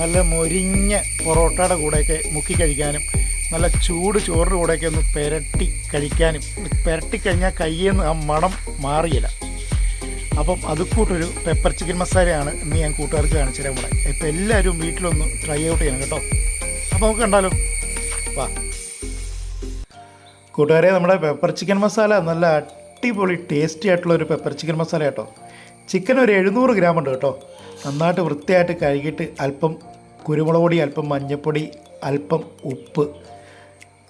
നല്ല മൊരിഞ്ഞ പൊറോട്ടയുടെ കൂടെയൊക്കെ മുക്കി കഴിക്കാനും നല്ല ചൂട് ചോറിന്റെ കൂടെയൊക്കെ ഒന്ന് പെരട്ടി കഴിക്കാനും. പെരട്ടി കഴിഞ്ഞാൽ കയ്യിൽ നിന്ന് ആ മണം മാറിയില്ല. അപ്പം അത് കൂട്ടൊരു പെപ്പർ ചിക്കൻ മസാലയാണ് ഇന്ന് ഞാൻ കൂട്ടുകാർക്ക് കാണിച്ചു തരാൻ കൂടെ ഇപ്പം എല്ലാവരും വീട്ടിലൊന്ന് ട്രൈ ഔട്ട് ചെയ്യണം കേട്ടോ. അപ്പോൾ നമുക്ക് കണ്ടാലോ? വാ. കൂട്ടുകാരെ നമ്മുടെ പെപ്പർ ചിക്കൻ മസാല നല്ല അടിപൊളി ടേസ്റ്റി ആയിട്ടുള്ള ഒരു പെപ്പർ ചിക്കൻ മസാല കേട്ടോ ചിക്കൻ ഒരു എഴുന്നൂറ് ഗ്രാം ഉണ്ട് കേട്ടോ. നന്നായിട്ട് വൃത്തിയായിട്ട് കഴുകിയിട്ട് അല്പം കുരുമുളക് പൊടി അല്പം മഞ്ഞൾപ്പൊടി അല്പം ഉപ്പ്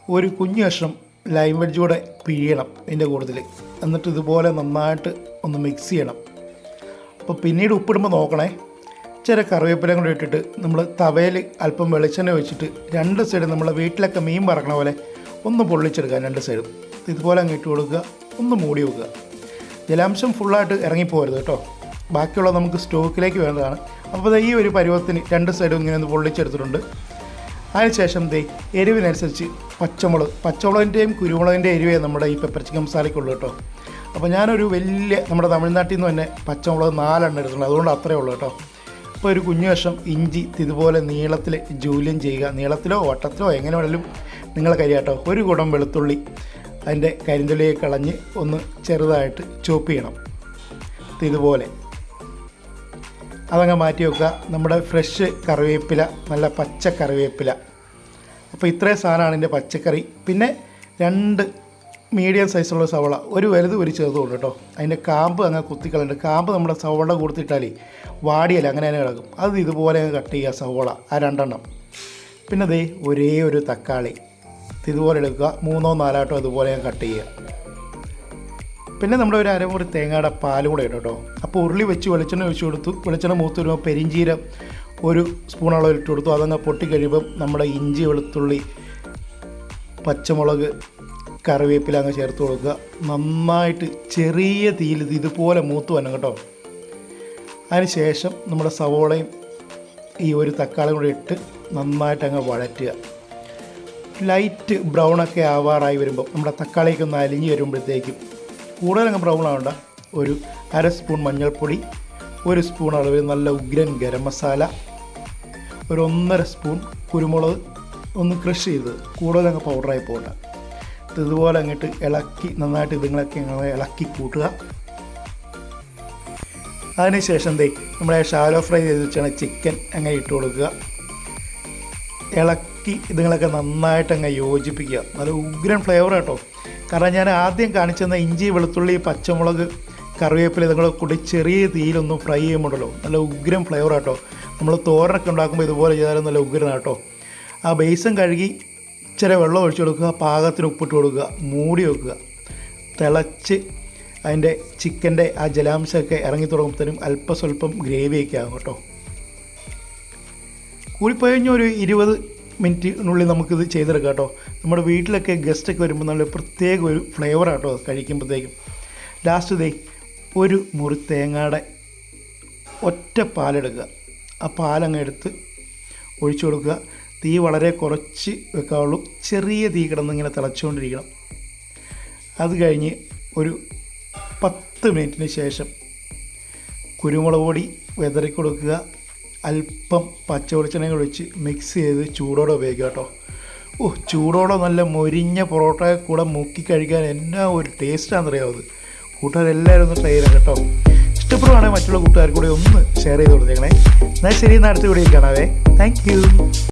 ഒരു കുഞ്ഞു കഷ്ണം ലൈം വെജ് കൂടെ പിഴിയണം ഇതിന്റെ കൂടുതൽ എന്നിട്ട് ഇതുപോലെ നന്നായിട്ട് ഒന്ന് മിക്സ് ചെയ്യണം. അപ്പോൾ പിന്നീട് ഉപ്പിടുമ്പോൾ നോക്കണേ. ചില കറിവേപ്പില കൂടെ ഇട്ടിട്ട് നമ്മൾ തവയിൽ അല്പം വെളിച്ചെണ്ണ വെച്ചിട്ട് രണ്ട് സൈഡും നമ്മൾ വീട്ടിലൊക്കെ മീൻ പറക്കണ പോലെ ഒന്ന് പൊള്ളിച്ചെടുക്കുക രണ്ട് സൈഡും ഇതുപോലെ അങ്ങ് ഇട്ട് കൊടുക്കുക ഒന്ന് മൂടി വെക്കുക. ജലാംശം ഫുള്ളായിട്ട് ഇറങ്ങിപ്പോകരുത് കേട്ടോ. ബാക്കിയുള്ള നമുക്ക് സ്റ്റോക്കിലേക്ക് വേണ്ടതാണ് അപ്പോൾ ഈ ഒരു പരുവത്തിന് രണ്ട് സൈഡും ഇങ്ങനെ ഒന്ന് പൊള്ളിച്ചെടുത്തിട്ടുണ്ട്. അതിനുശേഷം ദേ എരിവിനനുസരിച്ച് പച്ചമുളക് പച്ചമുളകിന്റെയും കുരുമുളകിന്റെ എരിവേ നമ്മുടെ ഈ പെപ്പർ ചിക്കൻ മസാലയ്ക്കുള്ളൂ കേട്ടോ. അപ്പോൾ ഞാനൊരു വലിയ നമ്മുടെ തമിഴ്നാട്ടിൽ നിന്ന് തന്നെ പച്ചമുളക് നാലെണ്ണം എടുത്തിട്ടുണ്ട്. അതുകൊണ്ട് അത്രയേ ഉള്ളൂ കേട്ടോ. അപ്പോൾ ഒരു കുഞ്ഞു വശം ഇഞ്ചി ഇതുപോലെ നീളത്തിൽ ജൂലിയം ചെയ്യുക. നീളത്തിലോ വട്ടത്തിലോ എങ്ങനെ വേണമെങ്കിലും നിങ്ങളെ കരിയാട്ടോ ഒരു കുടം വെളുത്തുള്ളി അതിന്റെ കരിന്തുള്ളിയെ കളഞ്ഞ് ഒന്ന് ചെറുതായിട്ട് ചോപ്പ് ചെയ്യണം. ഇതുപോലെ. അതങ്ങ് മാറ്റി വെക്കുക. നമ്മുടെ ഫ്രഷ് കറിവേപ്പില നല്ല പച്ച കറിവേപ്പില. അപ്പോൾ ഇത്രയും സാധനമാണ് എന്റെ പച്ചക്കറി. പിന്നെ രണ്ട് മീഡിയം സൈസുള്ള സവള. ഒരു വലുത് ഒരു ചെറുതുണ്ട് കേട്ടോ. അതിന്റെ കാമ്പ് അങ്ങ് കുത്തിക്കളയുണ്ട് കാമ്പ് നമ്മുടെ സവള കൊടുത്തിട്ടാലേ വാടിയല്ല അങ്ങനെ തന്നെ കിടക്കും. അത് ഇതുപോലെ കട്ട് ചെയ്യുക സവള ആ രണ്ടെണ്ണം. പിന്നെ ദേ ഒരേ ഒരു തക്കാളി. ഇതുപോലെ എടുക്കുക. മൂന്നോ നാലാട്ടോ അതുപോലെ ഞാൻ കട്ട് ചെയ്യുക. പിന്നെ നമ്മുടെ ഒരു അരമുറി തേങ്ങയുടെ പാലും കൂടെ ഇടും കേട്ടോ. അപ്പോൾ ഉരുളി വെച്ച് വെളിച്ചെണ്ണ ഒഴിച്ച് കൊടുത്തു. വെളിച്ചെണ്ണ മൂത്ത് വരുമ്പോൾ പെരിഞ്ചീരം ഒരു സ്പൂൺ അളവ് ഇട്ട് കൊടുത്തു. അതങ്ങ് പൊട്ടിക്കഴിയുമ്പം നമ്മുടെ ഇഞ്ചി വെളുത്തുള്ളി പച്ചമുളക് കറിവേപ്പില അങ്ങ് ചേർത്ത് കൊടുക്കുക. നന്നായിട്ട് ചെറിയ തീയിൽ ഇതുപോലെ മൂത്ത് വരണം കേട്ടോ. അതിന് ശേഷം നമ്മുടെ സവോളയും ഈ ഒരു തക്കാളിയും കൂടി ഇട്ട് നന്നായിട്ട് അങ്ങ് വഴറ്റുക. ലൈറ്റ് ബ്രൗണൊക്കെ ആവാറായി വരുമ്പോൾ നമ്മുടെ തക്കാളിയൊക്കെ ഒന്ന് അലിഞ്ഞ് വരുമ്പോഴത്തേക്കും കൂടുതലങ്ങ് ബ്രൗൺ ആവണ്ട. ഒരു അര സ്പൂൺ മഞ്ഞൾപ്പൊടി ഒരു സ്പൂൺ അളവിൽ നല്ല ഉഗ്രൻ ഗരം മസാല ഒരു ഒന്നര സ്പൂൺ കുരുമുളക് ഒന്ന് ക്രഷ് ചെയ്ത് കൂടുതലങ്ങ് പൗഡറായി പോകണ്ട ഇത് ഇതുപോലെ അങ്ങോട്ട് ഇളക്കി നന്നായിട്ട് ഇതുങ്ങളൊക്കെ അങ്ങനെ ഇളക്കി കൂട്ടുക. അതിനുശേഷം ദേ നമ്മുടെ ഷാലോ ഫ്രൈ ചെയ്ത് വെച്ചാണ് ചിക്കൻ അങ്ങനെ ഇട്ട് കൊടുക്കുക. ഇളക്കി ഇതുങ്ങളൊക്കെ നന്നായിട്ട് അങ്ങ് യോജിപ്പിക്കുക. നല്ല ഉഗ്രൻ ഫ്ലേവർ കേട്ടോ. കാരണം ഞാൻ ആദ്യം കാണിച്ചെന്ന ഇഞ്ചി വെളുത്തുള്ളി പച്ചമുളക് കറിവേപ്പില ഇതുങ്ങളെ കൂടി ചെറിയ തീയിലൊന്നും ഫ്രൈ ചെയ്യുമ്പോഴല്ലോ നല്ല ഉഗ്രം ഫ്ലേവർ ആട്ടോ. നമ്മൾ തോരനൊക്കെ ഉണ്ടാക്കുമ്പോൾ ഇതുപോലെ ചെയ്താലും നല്ല ഉഗ്രൻ കേട്ടോ ആ ബേസും കഴുകി ഇച്ചിരി വെള്ളം ഒഴിച്ചു കൊടുക്കുക പാകത്തിന് ഉപ്പിട്ട് കൊടുക്കുക മൂടി വെക്കുക. തിളച്ച് അതിന്റെ ചിക്കന്റെ ആ ജലാംശമൊക്കെ ഇറങ്ങി തുടങ്ങുമ്പോഴത്തേനും അല്പസ്വല്പം ഗ്രേവി ഗ്രേവിയൊക്കെ ആകും കേട്ടോ. കൂടിപ്പോയി ഒരു ഇരുപത് മിനിറ്റിനുള്ളിൽ നമുക്കിത് ചെയ്തെടുക്കാം കേട്ടോ. നമ്മുടെ വീട്ടിലൊക്കെ ഗസ്റ്റൊക്കെ വരുമ്പോൾ നല്ല പ്രത്യേക ഒരു ഫ്ലേവർ ആട്ടോ കഴിക്കുമ്പോഴത്തേക്കും. ലാസ്റ്റ് ദേ ഒരു മുറി തേങ്ങയുടെ ഒറ്റ പാലെടുക്കുക. ആ പാലങ്ങ് എടുത്ത് ഒഴിച്ചു കൊടുക്കുക. തീ വളരെ കുറച്ച് വെക്കാവുള്ളൂ. ചെറിയ തീ കിടന്ന് ഇങ്ങനെ തിളച്ചുകൊണ്ടിരിക്കണം. അത് കഴിഞ്ഞ് ഒരു പത്ത് മിനിറ്റിന് ശേഷം കുരുമുളക് പൊടി വെതറി കൊടുക്കുക അല്പം പച്ച വെളിച്ചെണ്ണ ഒഴിച്ച് മിക്സ് ചെയ്ത് ചൂടോടെ ഉപയോഗിക്കുക കേട്ടോ. ഓ ചൂടോടെ നല്ല മൊരിഞ്ഞ പൊറോട്ടയെ കൂടെ മുക്കി കഴിക്കാൻ എന്നാ ഒരു ടേസ്റ്റാണെന്ന് അത്? കൂട്ടുകാരെല്ലാവരും ഒന്ന് ട്രൈ ചെയ്യണം കേട്ടോ. ഇഷ്ടപ്പെടുവാണെങ്കിൽ മറ്റുള്ള കൂട്ടുകാർക്കൂടെ ഒന്ന് ഷെയർ ചെയ്ത് കൊടുത്തേക്കണേ. എന്നാൽ ശരി എന്നാൽ അടുത്ത വീഡിയോ കാണാവേ. താങ്ക്